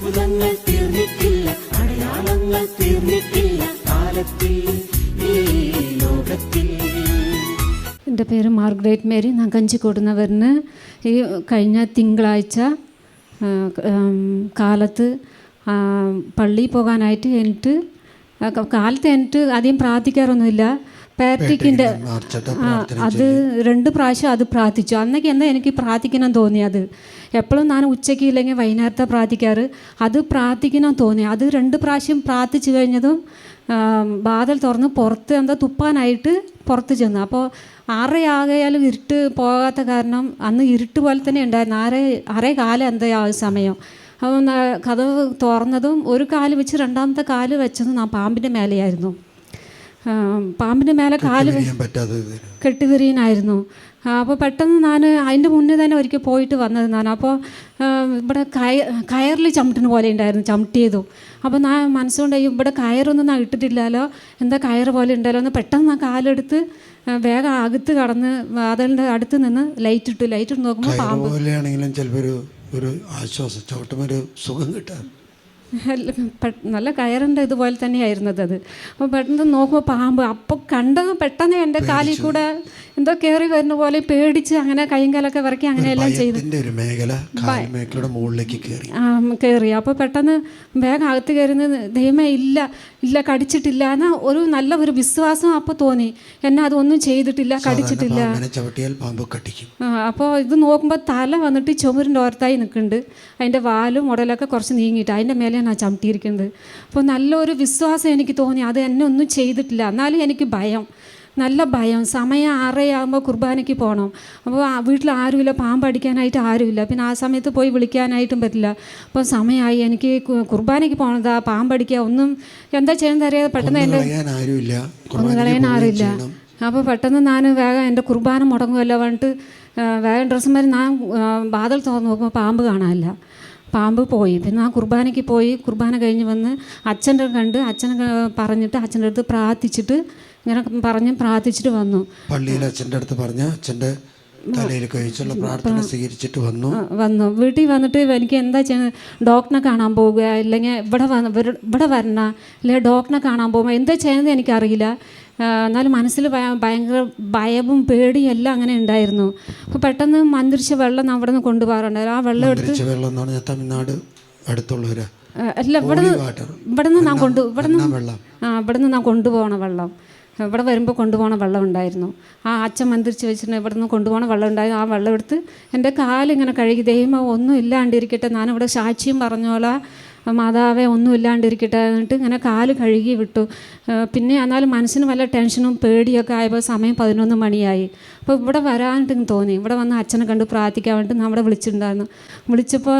അത്ഭുതങ്ങൾ തീർന്നിട്ടില്ല അടയാളങ്ങൾ തീർന്നിട്ടില്ല കാലത്തിൽ ഈ ലോകത്തിൽ. എന്റെ പേര് മാർഗ്രേറ്റ് മേരി ഞാൻ കഞ്ചിക്കോടുന്നവരിന് ഈ കഴിഞ്ഞ തിങ്കളാഴ്ച കാലത്ത് പള്ളിയിൽ പോകാനായിട്ട് എനിക്ക് കാലത്ത് എന്നിട്ട് അധികം പ്രാർത്ഥിക്കാറൊന്നുമില്ല. പാറ്റിക്കിന്റെ അത് രണ്ട് പ്രാവശ്യം അത് പ്രാർത്ഥിച്ചു. അന്നൊക്കെ എന്താ എനിക്ക് പ്രാർത്ഥിക്കണം തോന്നിയത് എപ്പോഴും ഞാൻ ഉച്ചയ്ക്ക് ഇല്ലെങ്കിൽ വൈകുന്നേരത്തെ പ്രാർത്ഥിക്കാറ്. അത് പ്രാർത്ഥിക്കണം തോന്നി അത് രണ്ട് പ്രാവശ്യം പ്രാർത്ഥിച്ചു കഴിഞ്ഞതും ആ, വാതിൽ തുറന്ന് പുറത്ത് എന്താ തുപ്പാനായിട്ട് പുറത്ത് ചെന്നു. അപ്പോൾ ആറരയാകയാലും ഇരുട്ട് പോകാത്ത കാരണം അന്ന് ഇരുട്ട് പോലെ തന്നെ ഉണ്ടായിരുന്നു. ആറേ ആറേ കാലം എന്താ ആ സമയം. അപ്പോൾ ന- കഥവ് തുറന്നതും ഒരു കാൽ വെച്ച് രണ്ടാമത്തെ കാൽ വെച്ചതും ആ പാമ്പിന്റെ മേലെയായിരുന്നു. പാമ്പിന്റെ മേലെ കാൽ കെട്ടിതിരിയനായിരുന്നു. അപ്പോൾ പെട്ടെന്ന് ഞാൻ അതിന്റെ മുന്നേ തന്നെ ഒരിക്കൽ പോയിട്ട് വന്നത് ഞാൻ. അപ്പോൾ ഇവിടെ കയ കയറിൽ ചവിട്ടിന് പോലെ ഉണ്ടായിരുന്നു ചവിട്ടിയതും. അപ്പോൾ ഞാൻ മനസ്സുകൊണ്ട് ഇവിടെ കയറൊന്നും ഞാൻ ഇട്ടിട്ടില്ലല്ലോ. എന്താ കയർ പോലെ ഉണ്ടല്ലോ? എന്ന് പെട്ടെന്ന് ഞാൻ കാലെടുത്ത് വേഗം അകത്ത് കടന്ന് അതിന്റെ അടുത്ത് നിന്ന് ലൈറ്റ് ഇട്ടു. ലൈറ്റ് ഇട്ട് നോക്കുമ്പോൾ പാമ്പ് പോലെയാണെങ്കിലും ചിലപ്പോൾ ഒരു ആശ്വാസം ചവിട്ടുമ്പോൾ ഒരു സുഖം കിട്ടാൻ. നല്ല കയറിന്റെ ഇതുപോലെ തന്നെയായിരുന്നത് അത്. അപ്പോൾ പെട്ടെന്ന് നോക്കുമ്പോൾ പാമ്പ്. അപ്പോൾ കണ്ടത് പെട്ടെന്ന് എന്റെ കാലിൽ കൂടെ എന്തോ കയറി വരുന്ന പോലെ പേടിച്ച് അങ്ങനെ കൈയും കാലൊക്കെ വിറക്കി അങ്ങനെയെല്ലാം ചെയ്തു. കയറി അപ്പോൾ പെട്ടെന്ന് വേഗം അകത്ത് കയറുന്നത് ദൈവമേ ഇല്ല ഇല്ല കടിച്ചിട്ടില്ല എന്നാൽ ഒരു നല്ല ഒരു വിശ്വാസം അപ്പോൾ തോന്നി. എന്നെ അതൊന്നും ചെയ്തിട്ടില്ല കടിച്ചിട്ടില്ല. അപ്പോൾ ഇത് നോക്കുമ്പോൾ തല വന്നിട്ട് ചുമരിന്റെ ഓർത്തായി നിൽക്കുന്നുണ്ട്. അതിന്റെ വാലും ഉടലൊക്കെ കുറച്ച് നീങ്ങിയിട്ട്. അതിന്റെ മേലെയാണ് ആ ചവിട്ടിയിരിക്കുന്നത്. അപ്പോൾ നല്ലൊരു വിശ്വാസം എനിക്ക് തോന്നി. അത് എന്നെ ഒന്നും ചെയ്തിട്ടില്ല. എന്നാലും എനിക്ക് ഭയം. നല്ല ഭയം. സമയം ആറരയാകുമ്പോൾ കുർബാനയ്ക്ക് പോകണം അപ്പോൾ വീട്ടിൽ ആരുമില്ല. പാമ്പ് അടിക്കാനായിട്ട് ആരുമില്ല. പിന്നെ ആ സമയത്ത് പോയി വിളിക്കാനായിട്ടും പറ്റില്ല. അപ്പോൾ സമയമായി. എനിക്ക് കുർബാനയ്ക്ക് പോകണതാ പാമ്പ് അടിക്കുക ഒന്നും എന്താ ചെയ്യുന്നത് അറിയാതെ പെട്ടെന്ന് എന്റെ ആരുമില്ല. ഒന്ന് കളയാൻ ചെയ്യണം. അപ്പോൾ പെട്ടെന്ന് ഞാൻ വേഗം എന്റെ കുർബാന മുടങ്ങുമല്ലോ പറഞ്ഞിട്ട് വേഗം ഡ്രസ്സും മാറി ഞാൻ വാതിൽ തുറന്ന് നോക്കുമ്പോൾ പാമ്പ് കാണാനില്ല. പാമ്പ് പോയി. പിന്നെ ആ കുർബാനയ്ക്ക് പോയി. കുർബാന കഴിഞ്ഞ് വന്ന് അച്ഛന്റെ കണ്ട് അച്ഛനെ പറഞ്ഞിട്ട് അച്ഛന്റെ അടുത്ത് പ്രാർത്ഥിച്ചിട്ട് ഇങ്ങനെ പറഞ്ഞ് പ്രാർത്ഥിച്ചിട്ട് വന്നു. പള്ളിയിൽ അച്ഛന്റെ അടുത്ത് പറഞ്ഞ അച്ഛന്റെ തലയിൽ കഴിച്ചുള്ള പ്രാർത്ഥന സ്വീകരിച്ചിട്ട് വന്നു. വന്നു. വീട്ടിൽ വന്നിട്ട് എനിക്ക് എന്താ ചെയ്യുന്നത് ഡോക്ടറിനെ കാണാൻ പോവുക അല്ലെങ്കിൽ ഇവിടെ വന്ന് ഇവിടെ വരണ അല്ലെങ്കിൽ ഡോക്ടറിനെ കാണാൻ പോകുമ്പോൾ എന്താ ചെയ്യുന്നത് എനിക്കറിയില്ല. എന്നാലും മനസ്സിൽ ഭയങ്കര ഭയവും പേടിയും എല്ലാം അങ്ങനെ ഉണ്ടായിരുന്നു. അപ്പോൾ പെട്ടെന്ന് മന്ത്രിച്ച വെള്ളം അവിടെ നിന്ന് കൊണ്ടുപോകാറുണ്ടായിരുന്നു ആ വെള്ളം എടുത്ത് വെള്ളം എന്ന് പറഞ്ഞാൽ തമിഴ്നാട് അടുത്തുള്ളവരാ. അല്ല ഇവിടെ ഇവിടെ നിന്ന് ഞാൻ കൊണ്ടു ഇവിടെ നിന്ന് ആ ഇവിടെ നിന്ന് ഞാൻ കൊണ്ടുപോകണ വെള്ളം. ഇവിടെ വരുമ്പോൾ കൊണ്ടുപോകണ വെള്ളം ഉണ്ടായിരുന്നു. ആ അച്ഛൻ മന്ത്രിച്ച് വെച്ചിട്ട് ഇവിടെ നിന്ന് കൊണ്ടുപോകണ വെള്ളം ഉണ്ടായിരുന്നു ആ വെള്ളം എടുത്ത് എന്റെ കാലിങ്ങനെ കഴുകി ദൈവം ഒന്നും ഇല്ലാണ്ടിരിക്കട്ടെ. ഞാനിവിടെ സാക്ഷ്യം പറഞ്ഞോളാ മാതാവേ ഒന്നും ഇല്ലാണ്ടിരിക്കട്ടെ എന്നിട്ട് ഇങ്ങനെ കാൽ കഴുകി വിട്ടു. പിന്നെ എന്നാലും മനസ്സിന് വല്ല ടെൻഷനും പേടിയൊക്കെ ആയപ്പോൾ സമയം പതിനൊന്ന് മണിയായി. അപ്പോൾ ഇവിടെ വരാനായിട്ട് തോന്നി. ഇവിടെ വന്ന് അച്ഛനെ കണ്ട് പ്രാർത്ഥിക്കാൻ വേണ്ടി നമ്മളെ വിളിച്ചിട്ടുണ്ടായിരുന്നു. വിളിച്ചപ്പോൾ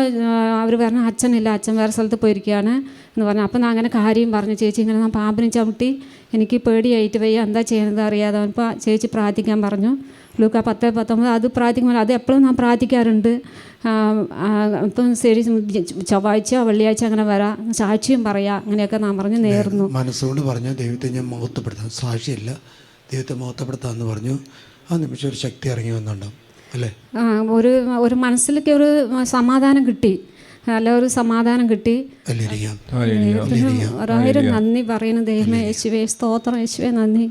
അവർ പറഞ്ഞു അച്ഛനില്ല അച്ഛൻ വേറെ സ്ഥലത്ത് പോയിരിക്കുകയാണ് എന്ന് പറഞ്ഞു. അപ്പോൾ ഞാൻ അങ്ങനെ കാര്യം പറഞ്ഞു. ചേച്ചി ഇങ്ങനെ ഞാൻ പാമ്പിനെ ചവിട്ടി എനിക്ക് പേടിയായിട്ട് വയ്യ. എന്താ ചെയ്യുന്നത് അറിയാതെ അപ്പോൾ ചേച്ചി പ്രാർത്ഥിക്കാൻ പറഞ്ഞു. ലൂക്ക പത്ത് പത്തൊമ്പത് അത് പ്രാർത്ഥിക്കുമ്പോൾ അത് എപ്പോഴും ഞാൻ പ്രാർത്ഥിക്കാറുണ്ട്. ഇപ്പം ശരി ചൊവ്വാഴ്ച വെള്ളിയാഴ്ച അങ്ങനെ വരാം സാക്ഷ്യം പറയാം അങ്ങനെയൊക്കെ നാം പറഞ്ഞു നേർന്നു. മനസ്സുകൊണ്ട് പറഞ്ഞു ദൈവത്തെ ഞാൻ മഹത്വപ്പെടുത്താം. സാക്ഷിയല്ല ദൈവത്തെ മഹത്വപ്പെടുത്താമെന്ന് പറഞ്ഞു. ആ നിമിഷം ഒരു ശക്തി ഇറങ്ങി വന്നുണ്ടാവും അല്ലേ? ആ, ഒരു ഒരു മനസ്സിലേക്ക് ഒരു സമാധാനം കിട്ടി. നല്ല ഒരു സമാധാനം കിട്ടി. ഒരായിരം നന്ദി പറയുന്നു ദൈവമേ യേശുവേ സ്തോത്രം യേശുവേ നന്ദി.